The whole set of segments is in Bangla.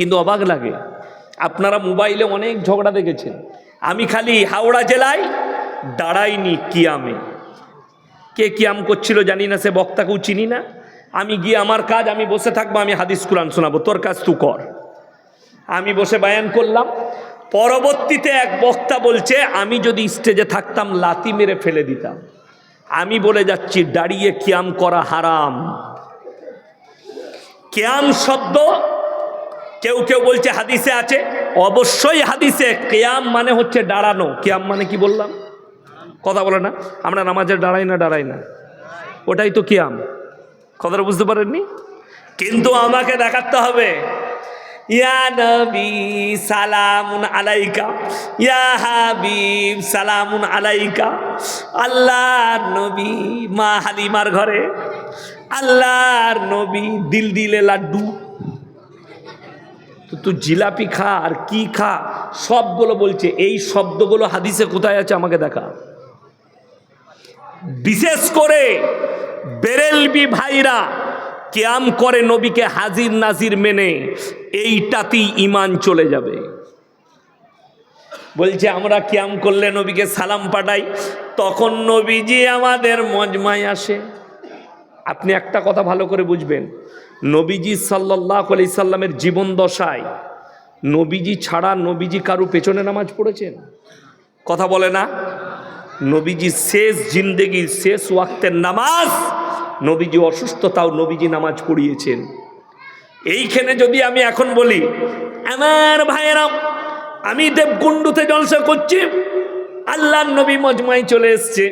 কিন্তু অবাক লাগে। আপনারা মোবাইলে অনেক ঝগড়া দেখেছেন। আমি খালি হাওড়া জেলায় দাঁড়াইনি কিয়ামে। কে কিয়াম করছিল জানি না, সে বক্তাকেও চিনি না। আমি গিয়ে আমার কাজ, আমি বসে থাকব, আমি হাদিস কুরআন শোনাবো। তোর কাজ তুই কর। আমি বসে বায়ান করলাম। পরবর্তীতে এক বক্তা বলছে, আমি যদি স্টেজে থাকতাম লাতি মেরে ফেলে দিতাম। আমি বলে যাচ্ছি, দাঁড়িয়ে কিয়াম করা হারাম। কেয়াম শব্দ কেউ কেউ বলছে হাদিসে আছে। অবশ্যই হাদিসে। কেয়াম মানে হচ্ছে দাঁড়ানো। কেয়াম মানে কি বললাম? কথা বলে না। আমরা নামাজের দাঁড়াই না দাঁড়াই না। ওটাই তো কিয়াম। কথাটা বুঝতে পারেননি? কিন্তু আমাকে দেখাতে হবে। ইয়া নবী, সালামুন আলাইকা। ইয়া হাবিব, সালামুন আলাইকা। আল্লাহর নবী, মা হালিমার ঘরে। আল্লাহর নবী, দিল দিলে লাড্ডু। তো তুই জিলাপি খা আর কি খা, সবগুলো বলছে, এই শব্দগুলো হাদিসে কোথায় আছে আমাকে দেখা। বিশেষ করে বেরেলবি ভাইরা কেয়াম করে নবীকে হাজির নাজির মেনে, এইটাতেই ইমান চলে যাবে। বলছে, আমরা কিয়াম করলে নবীকে সালাম পাঠাই, তখন নবীজি আমাদের মজমায় আসে। আপনি একটা কথা ভালো করে বুঝবেন নবীজি সাল্লাহ আলি সাল্লামের জীবন দশায়, নবীজি ছাড়া নবীজি কারু পেছনে নামাজ পড়েছেন? কথা বলে না? নবীজি শেষ জিন্দেগির শেষ ওয়াক্তের নামাজ, নবীজি অসুস্থ তাও নবীজি নামাজ পড়িয়েছেন। এইখানে যদি আমি এখন বলি, আমার ভাইয়েরাম আমি দেবকুণ্ডুতে জলসা করছি আল্লাহ নবী মজমাই চলে এসছে।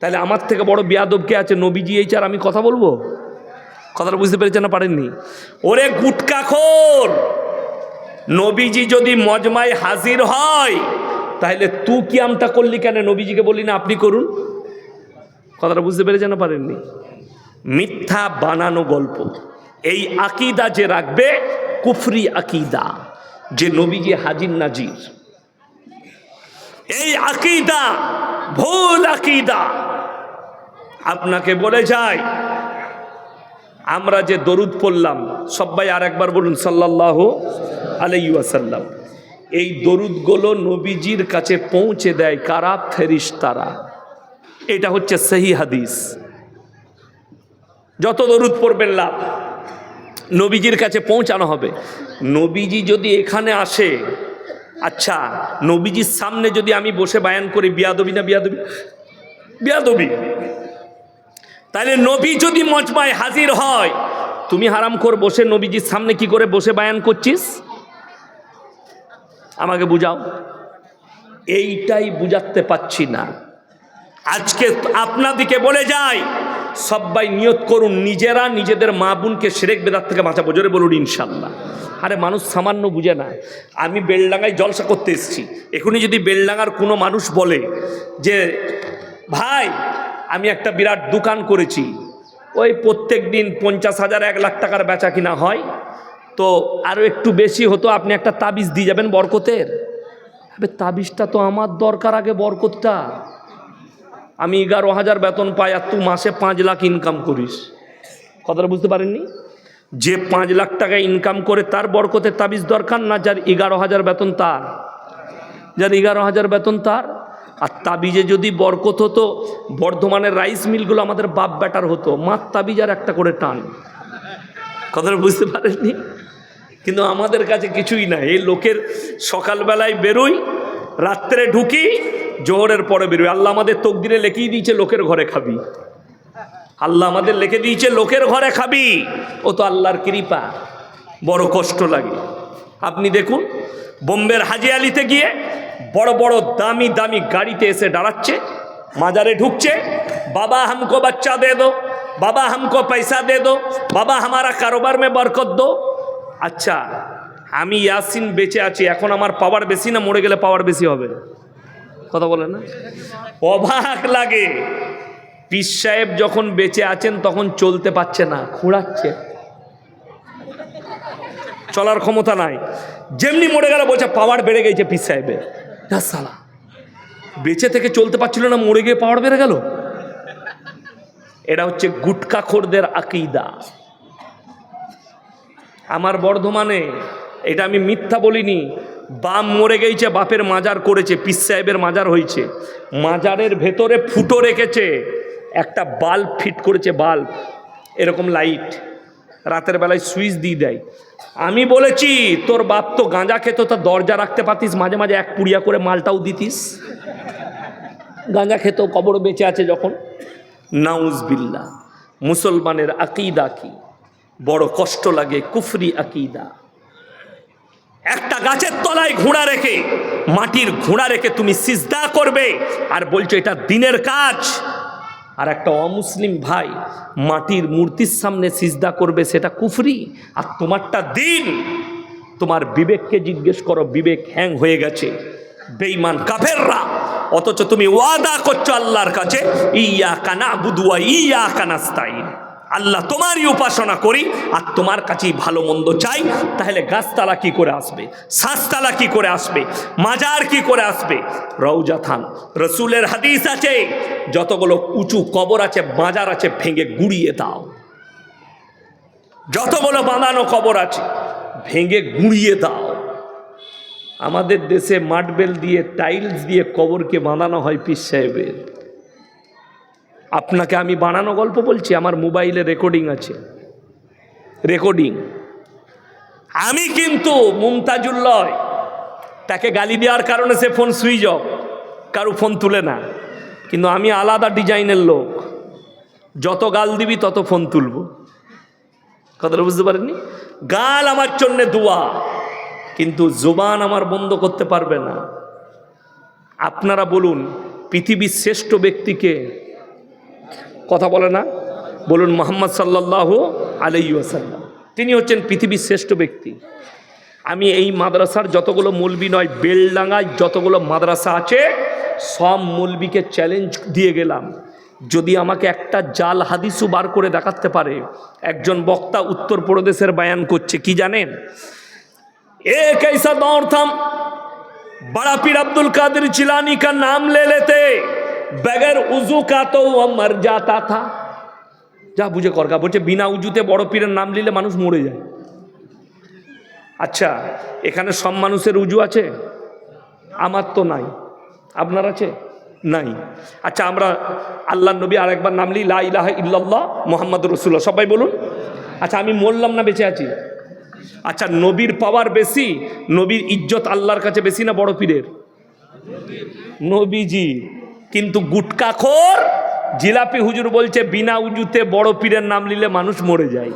তাহলে আমার থেকে বড় বিয়াদব কে আছে? নবীজি এই চার আমি কথা বলব? কথাটা বুঝতে পেরেছেন না পারেননি? ওরে গুটকা খোর! নবীজি যদি মজমায় হাজির হয়, তাহলে তু কি আমটা করলি কেন? নবীজিকে বললি, না, আপনি করুন। কথাটা বুঝতে পেরেছেন না পারেননি? মিথ্যা বানানো গল্প। এই আকিদা যে রাখবে, কুফরি আকিদা, যে নবীজি হাজির নাজির। এই আকিদা, ভুল আকিদা। আপনাকে বলে যায় আমরা যে দরুদ পড়লাম, সবাই আর একবার বলুন সাল্লাহ আলাইসাল্লাম এই দরুদগুলো নবীজির কাছে পৌঁছে দেয় কারা? ফেরিস তারা এটা হচ্ছে সহি হাদিস। যত দরুদ পড়বেন লাভ, নবীজির কাছে পৌঁছানো হবে। নবীজি যদি এখানে আসে আচ্ছা নবীজির সামনে যদি আমি বসে বায়ান করি, বিয়াদবি না বিয়াদবি? বিয়াদবি। তাহলে নবী যদি মজমায় হাজির হয়, তুমি হারাম কর বসে নবীজির সামনে কি করে বসে বায়ান করছিস? আমাকে বুঝাও। এইটাই বুঝাতে পাচ্ছি না। আজকে আপনাদিকে বলে যাই সবাই নিয়ত করুন, নিজেরা নিজেদের মা বোনকে সেরেক বেদার থেকে বাঁচাবো। জোরে বলুন, ইনশাল্লাহ। আরে মানুষ সামান্য বুঝে না। আমি বেলডাঙ্গায় জলসা করতে এসেছি। এখনই যদি বেলডাঙ্গার কোনো মানুষ বলে যে, ভাই আমি একটা বিরাট দোকান করেছি। ওই প্রত্যেক দিন পঞ্চাশ হাজার, এক লাখ টাকার বেচা কিনা হয়। তো আরও একটু বেশি হতো, আপনি একটা তাবিজ দিয়ে যাবেন বরকতের? তবে তাবিজটা তো আমার দরকার আগে বরকতটা। আমি এগারো হাজার বেতন পাই আর তুই মাসে পাঁচ লাখ ইনকাম করিস। কথাটা বুঝতে পারেননি? যে পাঁচ লাখ টাকা ইনকাম করে তার বরকতের তাবিজ দরকার না, যার এগারো হাজার বেতন তার? যার এগারো হাজার বেতন তার? আর তাবিজে যদি বরকত হতো, বর্ধমানের রাইস মিলগুলো আমাদের বাপ ব্যাটার হতো। মার তাবিজ আর একটা করে টান। কথাটা বুঝতে পারেননি? কিন্তু আমাদের কাছে কিছুই না এই লোকের সকালবেলায় বেরোই, রাত্রে ঢুকি, জোহরের পরে বেরোই। আল্লাহ আমাদের তকদিরে লেখিয়ে দিয়েছে, লোকের ঘরে খাবি। আল্লাহ আমাদের লিখে দিয়েছে, লোকের ঘরে খাবি। ও তো আল্লাহর কৃপা। বড় কষ্ট লাগে। আপনি দেখুন, বোম্বের হাজি আলিতে গিয়ে বড় বড় দামি দামি গাড়িতে এসে দাঁড়াচ্ছে, মাজারে ঢুকছে, বাবা হামকো বাচ্চা দে দো, বাবা হামকো পয়সা দে দো, বাবা হামারা কারোবার মে বরকত দো। আচ্ছা আমি ইয়াসিন বেঁচে আছি, এখন আমার পাওয়ার বেশি না মরে গেলে পাওয়ার বেশি হবে? কথা বলে না। অবাক লাগে। পিস সাহেব যখন বেঁচে আছেন তখন চলতে পারছে না, খুঁড়াচ্ছে। চলার ক্ষমতা নাই। যেমনি মরে গেলে বলছে, পাওয়ার বেড়ে গেছে পিস সাহেবের। যা সালা। বেঁচে থেকে চলতে পারছিল না, মরে গিয়ে পাওয়ার বেড়ে গেল। এটা হচ্ছে গুটকাখোরদের আকিদা। আমার বর্ধমানে, এটা আমি মিথ্যা বলিনি বাম মরে গেছে, বাপের মাজার করেছে পিস সাহেবের মাজার হয়েছে। মাজারের ভেতরে ফুটো রেখেছে, একটা বাল্ব ফিট করেছে বাল্ব, এরকম লাইট। রাতের বেলায় সুইচ দিয়ে দেয়। আমি বলেছি, তোর বাপ তো গাঁজা খেত, তা দরজা রাখতে পারতিস, মাঝে মাঝে এক পুড়িয়া করে মালটাও দিতিস। গাঁজা খেত কবর বেঁচে আছে যখন। নাউজ বিল্লা মুসলমানের আকিদা কি? বড় কষ্ট লাগে কুফরি আকিদা। একটা গাছের তলায় ঘোড়া রেখে, মাটির ঘোড়া রেখে তুমি সিজদা করবে, আর বলছো, এটা দিনের কাজ। আর একটা অমুসলিম ভাই মাটির মূর্তির সামনে সিজদা করবে, সেটা কুফরি। আর তোমারটা দিন। তোমার বিবেককে জিজ্ঞেস করো, বিবেক হ্যাং হয়ে গেছে। বেইমান কাফেররা। অথচ তুমি ওয়াদা করছ আল্লাহর কাছে, ইয়া কানা বুদুয়া ইয়া কানাস্তাইন আল্লাহ তোমারই উপাসনা করি আর তোমার কাছেই ভালো মন্দ চাই, তাহলে গাছতলা কি করে আসবে? শ্বাসতলা কি করে আসবে? মাজার কি করে আসবে? রৌজা থান। রসুলের হাদিস আছে, যতগুলো উঁচু কবর আছে, মাজার আছে, ভেঙে গুড়িয়ে দাও। যতগুলো বাঁধানো কবর আছে, ভেঙে গুঁড়িয়ে দাও। আমাদের দেশে মার্বেল দিয়ে টাইলস দিয়ে কবরকে বাঁধানো হয় পিস সাহেবের। আপনাকে আমি বানানো গল্প বলছি, আমার মোবাইলে রেকর্ডিং আছে। রেকর্ডিং। আমি কিন্তু মুমতাজুল লয়, তাকে গালি দেওয়ার কারণে সে ফোন সুইচ অফ কারও ফোন তুলে না। কিন্তু আমি আলাদা ডিজাইনের লোক, যত গাল দিবি তত ফোন তুলব। কথাটা বুঝতে পারেননি? গাল আমার জন্যে দোয়া, কিন্তু জোবান আমার বন্ধ করতে পারবে না। আপনারা বলুন, পৃথিবীর শ্রেষ্ঠ ব্যক্তিকে কথা বলে না বলুন মোহাম্মদ সাল্লাহ আলাই ওয়াসাল্লাম তিনি হচ্ছেন পৃথিবীর শ্রেষ্ঠ ব্যক্তি আমি এই মাদ্রাসার যতগুলো মৌলবি নয় বেলডাঙ্গায় যতগুলো মাদ্রাসা আছে সব মৌলবিকে চ্যালেঞ্জ দিয়ে গেলাম যদি আমাকে একটা জাল হাদিসও বার করে দেখাতে পারে একজন বক্তা উত্তরপ্রদেশের বায়ান করছে কি জানেন एक ऐसा दौर था बड़ा पीर अब्दुल कादिर जिलानी का नाम ले लेते बगैर उजू का तो वह मर जाता था যা বুঝে করগা বলছে বিনা উজুতে বড় পীরের নাম নিলে মানুষ মরে যায় আচ্ছা এখানে সব মানুষের উজু আছে আমার তো নাই আপনার আছে নাই আচ্ছা আমরা আল্লাহ নবী আরেকবার নাম লি লা ইলাহা ইল্লাল্লাহ মোহাম্মদ রসুল্লাহ সবাই বলুন আচ্ছা আমি মরলাম না বেঁচে আছি আচ্ছা নবীর পাওয়ার বেশি নবীর ইজ্জত আল্লাহর কাছে বেশি না বড় পীরের নবীজি কিন্তু গুটকাখোর জিলাপি হুজুর বলছে, বিনা উজুতে বড় পীরের নাম নিলে মানুষ মরে যায়।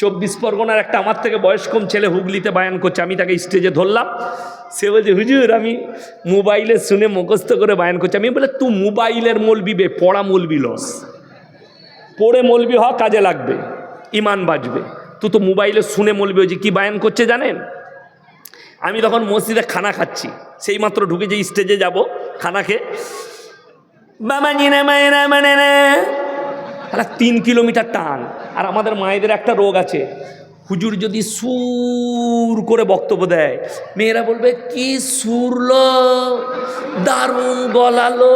চব্বিশ পরগনার একটা আমার থেকে বয়স কম ছেলে হুগলিতে বায়ান করছে, আমি তাকে স্টেজে ধরলাম। সে বলছে, হুজুর, আমি মোবাইলে শুনে মুখস্থ করে বায়ান করছি। আমি বলে তুই মোবাইলের মলবি বে, পড়া মলবি লস। পড়ে মলবি হওয়া কাজে লাগবে, ইমান বাজবে তু তো মোবাইলে শুনে মলবি ওই যে কি বায়ান করছে জানেন? আমি তখন মসজিদে খানা খাচ্ছি, সেই মাত্র ঢুকে যে স্টেজে যাব, খানা খেয়ে বাবাজি না মায়েরা মানে না তিন কিলোমিটার টান। আর আমাদের মায়েদের একটা রোগ আছে। হুজুর যদি সুর করে বক্তব্য দেয়, মেয়েরা বলবে, কি সুরলো দারুণ গলালো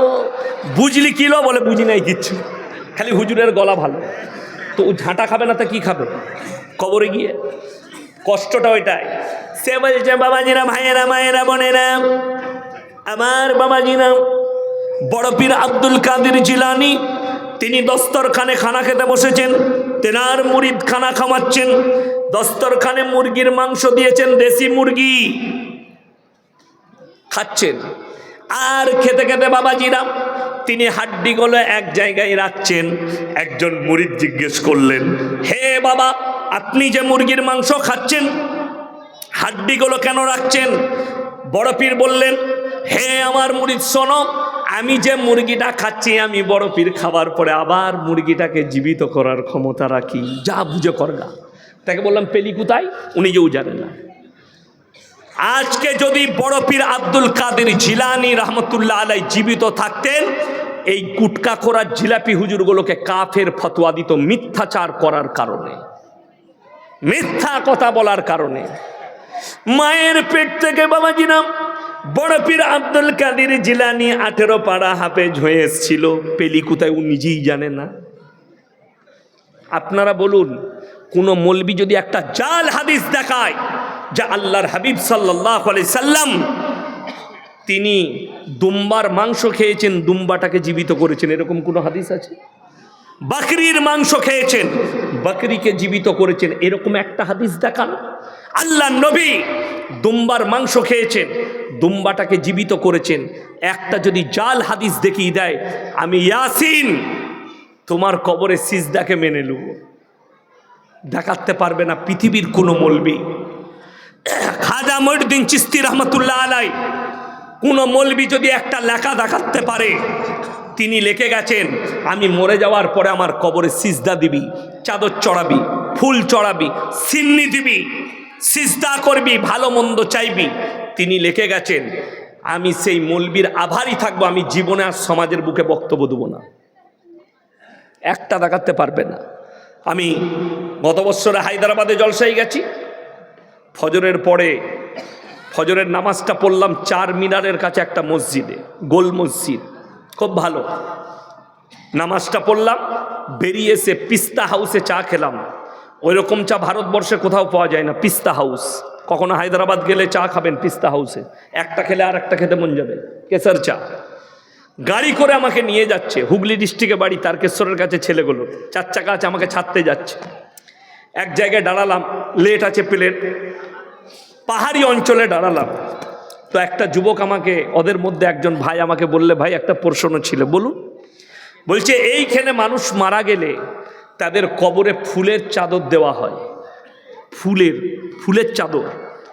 বুঝলি কিলো বলে বুঝি নাই কিচ্ছু। খালি হুজুরের গলা ভালো। তো ও ঝাঁটা খাবে না তা কি খাবে? কবরে গিয়ে। কষ্টটা ওইটাই। সে বলছে, বাবাজিরা ভাইয়েরা মায়েরা, বোনেরা, আমার বাবাজিরা বড় পীর আব্দুল কাদির জিলানি, তিনি দস্তরখানে খানা খেতে বসেছেন, তেনার মুরিদ খানা খাওয়াচ্ছেন দস্তরখানে মুরগির মাংস দিয়েছেন, দেশি মুরগি খাচ্ছেন। আর খেতে খেতে বাবাজিরা, তিনি হাড্ডিগুলো এক জায়গায় রাখছেন, একজন মুরিদ জিজ্ঞেস করলেন, হে বাবা, আপনি যে মুরগির মাংস খাচ্ছেন হাড্ডিগুলো কেন রাখছেন? বড় পীর বললেন হে আমার মুরিদ শোনো আমি যে মুরগিটা খাচ্ছি, আমি বড় পীর খাবার পরে আবার মুরগিটাকে জীবিত করার ক্ষমতা রাখি। যা বুঝে করগা তাকে বললাম, পেলি কোথায়? উনি যেও জানেন না। আজকে যদি বড় পীর আব্দুল কাদের জিলানি রহমতুল্লাহ আলাই জীবিত থাকতেন, এই কুটকা করার জিলাপি হুজুরগুলোকে কাফের ফতোয়া দিত মিথ্যাচার করার কারণে। মিথ্যা কথা বলার কারণে। মায়ের পেট থেকে বাবাজিরাম বড় পীর আব্দুল কাদের জিলানি আঠেরো পাড়া হাফেজ হয়ে এসছিল। পেলি কোথায় ও নিজেই জানে না। আপনারা বলুন, কোনো মলবি যদি একটা জাল হাদিস দেখায়, যে আল্লাহর হাবিব সাল্লাহ সাল্লাম তিনি দুম্বার মাংস খেয়েছেন, দুম্বাটাকে জীবিত করেছেন, এরকম কোনো হাদিস আছে? বাকরির মাংস খেয়েছেন, বাকরিকে জীবিত করেছেন, এরকম একটা হাদিস দেখান। আল্লাহ নবী দুম্বার মাংস খেয়েছেন দুম্বাটাকে জীবিত করেছেন। একটা যদি জাল হাদিস দেখিয়ে দেয়, আমি ইয়াসিন, তোমার কবরে সিজদাকে মেনে নেব। দেখাতে পারবে না পৃথিবীর কোনো মলবি। খাজা মহিউদ্দিন চিস্তি রহমতুল্লাহ আলাই কোনো মলবি যদি একটা লেখা দেখাতে পারে, তিনি লেখে গেছেন, আমি মরে যাওয়ার পরে আমার কবরে সিজদা দিবি, চাদর চড়াবি, ফুল চড়াবি, সিন্নি দিবি। সিজদা করবি, ভালো মন্দ চাইবি। তিনি লিখে গেছেন, আমি সেই মলবির আভারই থাকব, আমি জীবনে আর সমাজের বুকে বক্তব্য দেবো না। একটা দেখাতে পারবে না। আমি গত বছরে হায়দ্রাবাদে জলসাই গেছি। ফজরের পরে ফজরের নামাজটা পড়লাম চার মিনারের কাছে একটা মসজিদে, গোল মসজিদ। খুব ভালো। নামাজটা পড়লাম, বেরিয়ে এসে পিস্তা হাউসে চা খেলাম। ওই রকম চা ভারতবর্ষে কোথাও পাওয়া যায় না, পিস্তা হাউস। কখনো হায়দ্রাবাদ গেলে চা খাবেন পিস্তা হাউসে। একটা খেলে আর একটা খেতে মন যাবে কেসার চা। গাড়ি করে আমাকে নিয়ে যাচ্ছে, হুগলি ডিস্ট্রিক্টে বাড়ি, তারকেশ্বরের কাছে ছেলেগুলো। চার চাকা আছে, আমাকে ছাড়তে যাচ্ছে। এক জায়গায় দাঁড়ালাম, লেট আছে প্লেট। পাহাড়ি অঞ্চলে দাঁড়ালাম। তো একটা যুবক আমাকে, ওদের মধ্যে একজন ভাই আমাকে বললে, ভাই, একটা প্রশ্ন ছিল। বলুন। বলছে এইখানে মানুষ মারা গেলে তাদের কবরে ফুলের চাদর দেওয়া হয়। ফুলের ফুলের চাদর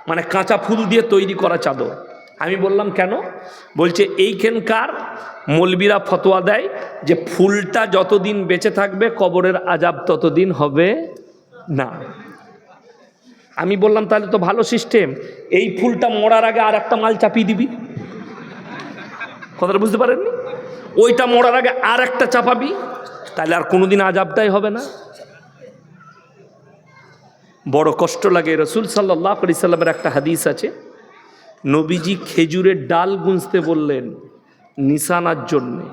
মানে কাঁচা ফুল দিয়ে তৈরি করা চাদর। আমি বললাম, কেন? বলছে, এইখানকার মলবিরা ফতোয়া দেয় যে ফুলটা যতদিন বেঁচে থাকবে, কবরের আজাব ততদিন হবে না। আমি বললাম, তাহলে তো ভালো সিস্টেম, এই ফুলটা মরার আগে আর একটা মাল চাপিয়ে দিবি। কথাটা বুঝতে পারেননি? ওইটা মরার আগে আর একটা চাপাবি তাহলে আর কোনোদিন আজাবটাই হবে না। বড় কষ্ট লাগে, রসুল সাল্লাহ আলি সাল্লামের একটা হাদিস আছে, নবীজি খেজুরের ডাল গুঁজতে বললেন নিশানার জন্যে।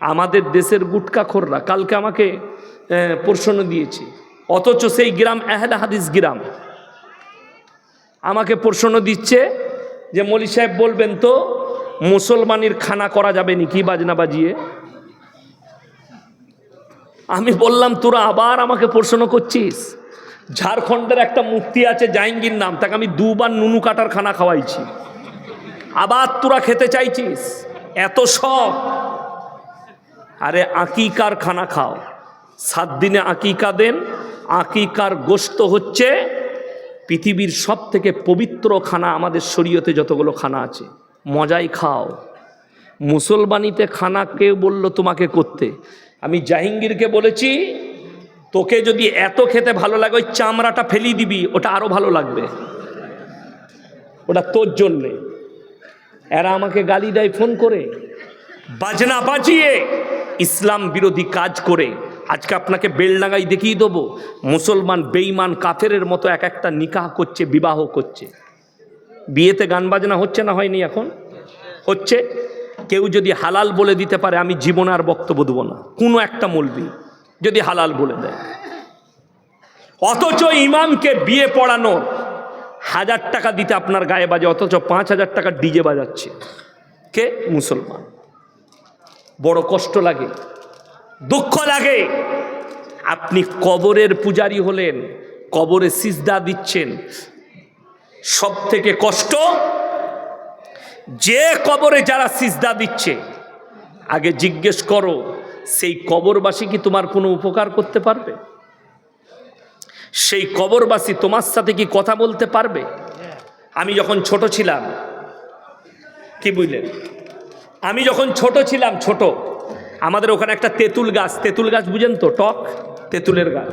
আমাদের দেশের গুটকাখোররা কালকে আমাকে প্রশ্ন দিয়েছে, অথচ সেই গ্রাম আহলে হাদিস গ্রাম। আমাকে প্রশ্ন দিচ্ছে যে মলি সাহেব বলবেন তো, মুসলমানের খানা করা যাবে নি কি বাজনা বাজিয়ে? আমি বললাম, তোরা আবার আমাকে প্রশ্ন করছিস? ঝাড়খণ্ডের একটা মূর্তি আছে জাহাঙ্গীর নাম, তাকে আমি দুবার নুনু কাটার খানা খাওয়াইছি। আবার তোরা খেতে চাইছিস? এত শখ। আরে আকিকার খানা খাও। সাত দিনে আকিকা দেন, আকিকার গোস্ত হচ্ছে পৃথিবীর সব থেকে পবিত্র খানা আমাদের শরীয়তে যতগুলো খানা আছে। মজাই খাও। মুসলমানিতে খানা কে বলল, তোমাকে করতে। আমি জাহাঙ্গীরকে বলেছি, তোকে যদি এত খেতে ভালো লাগে, ওই চামড়াটা ফেলি দিবি, ওটা আরও ভালো লাগবে। ওটা তোর জন্যে। এরা আমাকে গালি দেয়, ফোন করে। বাজনা বাজিয়ে ইসলাম বিরোধী কাজ করে। আজকে আপনাকে বেলডাঙ্গাই দেখিয়ে দেবো, মুসলমান বেইমান কাফেরের মতো এক একটা নিকাহ করছে, বিবাহ করছে। বিয়েতে গান বাজনা হচ্ছে না হয়নি এখন? হচ্ছে? কেউ যদি হালাল বলে দিতে পারে, আমি জীবন আর বক্তব্য দেবো না। কোনো একটা মলবি যদি হালাল বলে দেয়। অথচ ইমামকে বিয়ে পড়ানো, হাজার টাকা দিতে আপনার গায়ে বাজে, অথচ পাঁচ হাজার টাকা ডিজে বাজাচ্ছে। কে? মুসলমান। বড় কষ্ট লাগে, দুঃখ লাগে। আপনি কবরের পূজারি হলেন, কবরে সিজদা দিচ্ছেন। সব থেকে কষ্ট যে কবরে যারা সিজদা দিচ্ছে, আগে জিজ্ঞেস করো, সেই কবরবাসী কি তোমার কোনো উপকার করতে পারবে? সেই কবরবাসী তোমার সাথে কি কথা বলতে পারবে? আমি যখন ছোট ছিলাম, কি বুঝলেন? আমি যখন ছোট ছিলাম, ছোট, আমাদের ওখানে একটা তেঁতুল গাছ তেঁতুল গাছ বুঝেন তো, টক তেঁতুলের গাছ।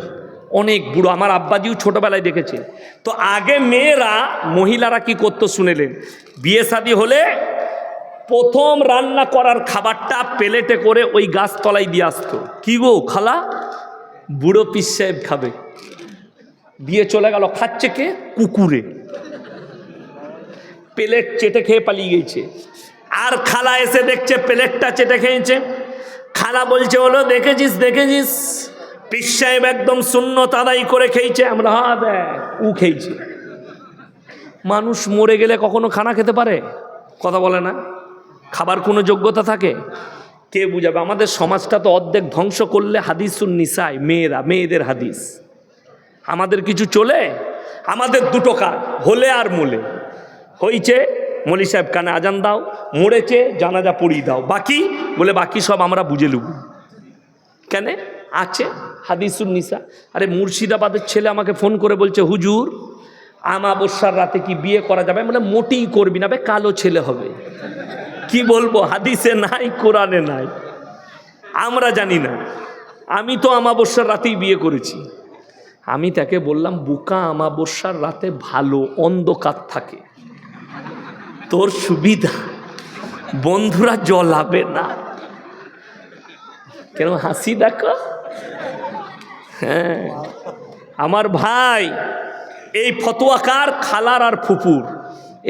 অনেক বুড়ো, আমার আব্বাজিও ছোটোবেলায় দেখেছে। তো আগে মেয়েরা মহিলারা কি করতো শুনেলেন? বিয়ে শাদি হলে প্রথম রান্না করার খাবারটা প্লেটে করে ওই গাছ তলায় দিয়ে আসতো। কি গো খালা? বুড়ো পিস সাহেব খাবে। দিয়ে চলে গেল, খাচ্ছে কে? কুকুরে। প্লেট চেটে খেয়ে পালিয়ে গেছে আর খালা এসে দেখছে প্লেটটা চেটে খেয়েছে। খালা বলছে, হলো, দেখেছিস দেখেছিস? পীর সাহেব একদম শূন্য তাদাই করে খেয়েছে, আমরা হা দেখ উ খেয়েছি। মানুষ মরে গেলে কখনো খানা খেতে পারে? কথা বলে না। খাবার কোনো যোগ্যতা থাকে? কে বুঝাবে? আমাদের সমাজটা তো অর্ধেক ধ্বংস করলে হাদিসুন নিসাই, মেয়েরা, মেয়েদের হাদিস। আমাদের কিছু চলে, আমাদের দুটো কাজ হলে আর মূলে। হইছে, মলি সাহেব কানে আজান দাও, মরেছে, জানাজা পড়িয়ে দাও। বাকি? বলে বাকি সব আমরা বুঝে লুব। কেন? আছে, হাদিসুন নিসা। আরে মুর্শিদাবাদের ছেলে আমাকে ফোন করে বলছে, হুজুর আমাবস্যার রাতে কি বিয়ে করা যাবে? মানে মোটেই করবি না বে, কালো ছেলে হবে। কি বলব, হাদিসে নাই, কোরআনে নাই। আমরা জানি না। আমি তো আমাবস্যার রাতেই বিয়ে করেছি। আমি তাকে বললাম, বুকা আমাবস্যার রাতে ভালো অন্ধকার থাকে। তোর সুবিধা। বন্ধুরা জ্বলাবে না। কেন, হাসি দেখো হ্যাঁ। আমার ভাই, এই ফতোয়াকার খালার আর ফুপুর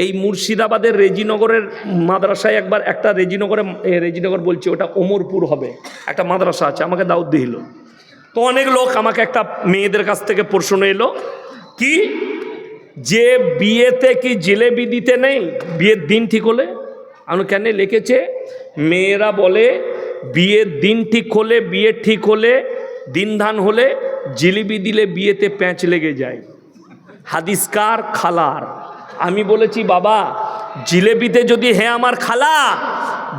এই মুর্শিদাবাদের রেজিনগরের মাদ্রাসায় একবার একটা রেজিনগরে রেজিনগর বলছি, ওটা ওমরপুর হবে। একটা মাদ্রাসা আছে, আমাকে দাউদ দিল তো অনেক লোক আমাকে একটা মেয়েদের কাছ থেকে প্রশ্ন এলো, কি? যে বিয়েতে কি জিলেবি দিতে নেই? বিয়ের দিন ঠিক হলে? আমি কেন? লিখেছে, মেয়েরা বলে, বিয়ের দিন ঠিক হলে, বিয়ে ঠিক হলে দিন ধান হলে জিলিবি দিলে বিয়েতে প্যাঁচ লেগে যায়। হাদিসকার খালার। আমি বলেছি, বাবা জিলেবিতে যদি হ্যাঁ আমার খালা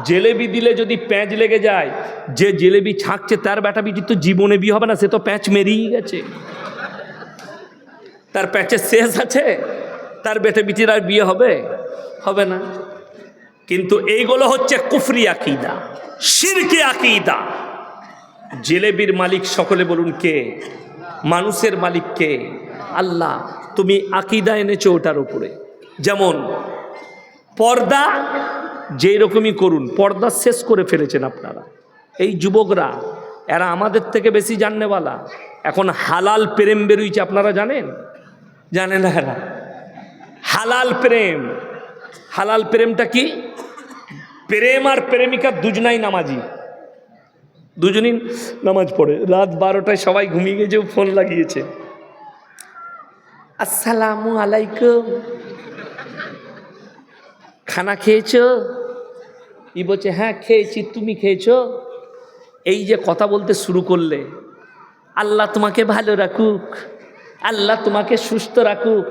জেলেবি দিলে যদি প্যাঁচ লেগে যায়, যে জেলেবি ছাঁকছে তার বেটা বিটি তো জীবনে বিয়ে হবে না, সে তো প্যাঁচ মেরিয়ে গেছে। তার প্যাঁচের শেষ আছে, তার বেটে বিটির আর বিয়ে হবে হবে না। কিন্তু এইগুলো হচ্ছে কুফরি আকিদা, শিরকে আকিদা। জেলেবির মালিক সকলে বলুন কে? মানুষের মালিক কে? আল্লাহ, তুমি আকিদা এনেছো ওটার উপরে। যেমন, পর্দা যেই রকমই করুন, পর্দা শেষ করে ফেলেছেন আপনারা। এই যুবকরা, এরা আমাদের থেকে বেশি জাননেওয়ালা। এখন হালাল প্রেম বেরুইছে, আপনারা জানেন? জানেন এরা? হালাল প্রেম। হালাল প্রেমটা কি? প্রেম আর প্রেমিকা দুজনাই নামাজি। দুজনই নামাজ পড়ে। রাত বারোটায় সবাই ঘুমিয়ে গেছে ফোন লাগিয়েছে। আসসালামু আলাইকুম। খানা খেয়েছো? ই বলছে হ্যাঁ খেয়েছি। তুমি খেয়েছো? এই যে কথা বলতে শুরু করলে, আল্লাহ তোমাকে ভালো রাখুক। আল্লাহ তোমাকে সুস্থ রাখুক।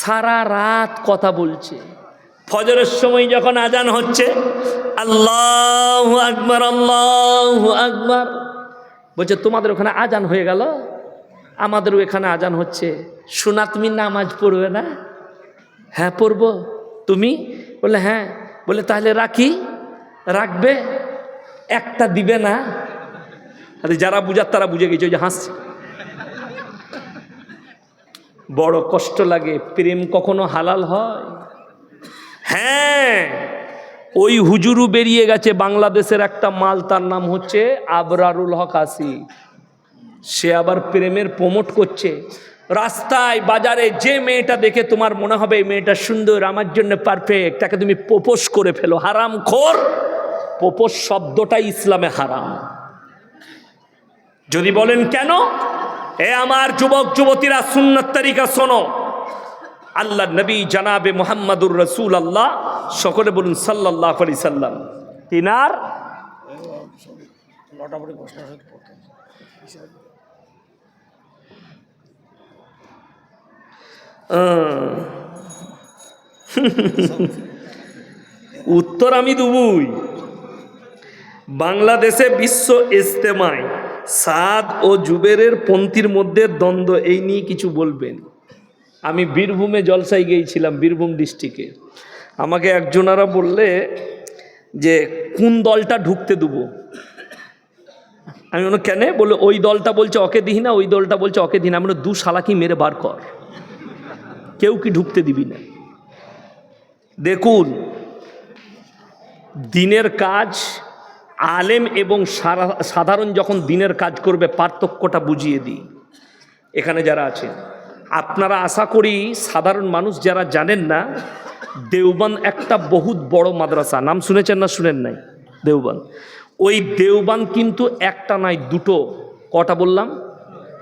সারা রাত কথা বলছে। ফজরের সময় যখন আজান হচ্ছে, আল্লাহ আকবার, আল্লাহ আকবর। বলছে, তোমাদের ওখানে আজান হয়ে গেল? আমাদেরও এখানে আজান হচ্ছে। শোনা তুমি নামাজ পড়বে না? হ্যাঁ পড়ব। তুমি? বলে হ্যাঁ। বলে তাহলে রাখি। রাখবে? একটা দিবে না। আরে, যারা বুঝার তারা বুঝে গেছে যে হাসছে। বড় কষ্ট লাগে। প্রেম কখনো হালাল হয়? হ্যাঁ ওই হুজুরু বেরিয়ে গেছে বাংলাদেশের একটা মাল, তার নাম হচ্ছে আবরারুল হক আসি। সে আবার প্রেমের প্রমোট করছে। রাস্তায়, বাজারে যে মেয়েটা দেখে তোমার মনে হবে এই মেয়েটা সুন্দর, আমার জন্য পারফেক্ট তাকে তুমি প্রপোজ করে ফেলো। হারাম খোর, প্রপোজ শব্দটাই ইসলামে হারাম। যদি বলেন কেন? এ আমার যুবক, যুবতীরা সুন্নত তারিকা শোনো। আল্লাহ নবী জানাবে মোহাম্মদুর রসুল আল্লাহ সকলে বলুন সাল্লাহ আলি সাল্লাম। তিনার। উত্তর আমি দুবুই। বাংলাদেশে বিশ্ব ইজতেমায় সাদ ও জুবেরের পন্থীর মধ্যে দ্বন্দ্ব, এই নিয়ে কিছু বলবেন। আমি বীরভূমে জলসাই গিয়েছিলাম, বীরভূম ডিস্ট্রিক্টে। আমাকে একজনারা বললে যে, কোন দলটা ঢুকতে দেবো? আমি কেন? বলে ওই দলটা বলছে ওকে দিই না, ওই দলটা বলছে ওকে দিই না। আমি দু শালাকি মেরে বার কর। কেউ কি ঢুকতে দিবি না। দেখুন, দিনের কাজ আলেম এবং সাধারণ যখন দিনের কাজ করবে, পার্থক্যটা বুঝিয়ে দিই। এখানে যারা আছে আপনারা আশা করি সাধারণ মানুষ যারা জানেন না, দেওবান একটা বহুত বড় মাদ্রাসা। নাম শুনেছেন না শুনেন নাই? দেওবান। ওই দেওবান কিন্তু একটা নাই দুটো। কটা বললাম?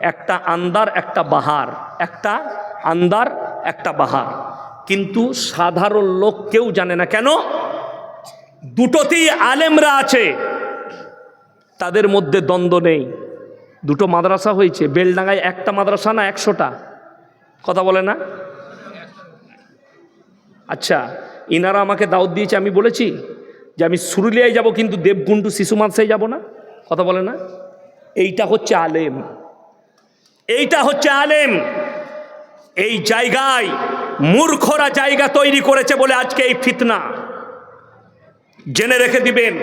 একটা আন্দার, একটা বাহার। একটা আন্দার, একটা বাহার। কিন্তু সাধারণ লোক কেউ জানে না। কেন? দুটোতেই আলেমরা আছে। তাদের মধ্যে দ্বন্দ্ব নেই। দুটো মাদ্রাসা হয়েছে। বেলডাঙ্গায় একটা মাদ্রাসা না, একশোটা? কথা বলে না? আচ্ছা ইনারা আমাকে দাওয়াত দিয়েছে, আমি বলেছি যে আমি সুরুলিয়ায় যাব, কিন্তু দেবগুন্ডু শিশু মাদ্রাসায় যাব না। কথা বলে না? এইটা হচ্ছে আলেম। এইটা হচ্ছে আলেম। এই জায়গায় মূর্খরা জায়গা তৈরি করেছে বলে আজকে এই ফিতনা। জেনে রেখে দিবেন,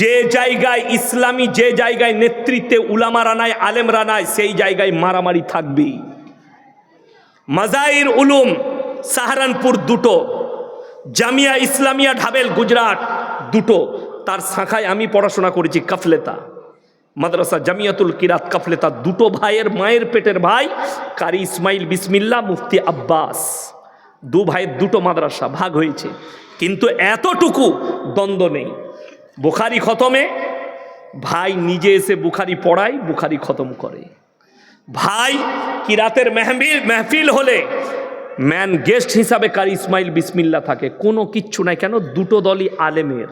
যে জায়গায় ইসলামী, যে জায়গায় নেতৃত্বে উলামারা নাই, আলেমরা নাই, সেই জায়গায় মারামারি থাকবেই। মাজাইর উলুম সাহারানপুর দুটো, জামিয়া ইসলামিয়া ঢাবেল গুজরাট দুটো, তার শাখায় আমি পড়াশোনা করেছি কাফলেতা। মাদ্রাসা জামিয়াতুল কিরাত কাফলেতা দুটো ভাইয়ের মায়ের পেটের ভাই, কারি ইসমাইল বিসমিল্লা মুফতি আব্বাস। দু ভাইয়ের দুটো মাদ্রাসা ভাগ হয়েছে, কিন্তু এতটুকু দ্বন্দ্ব নেই। বুখারি খতমে, ভাই নিজে এসে বুখারি পড়ায়, বুখারি খতম করে। ভাই, কি রাতের মেহমিল মেহফিল হলে ম্যান গেস্ট হিসাবে কার ইসমাইল বিসমিল্লা থাকে। কোনো কিচ্ছু নাই। কেন? দুটো দলই আলেমের।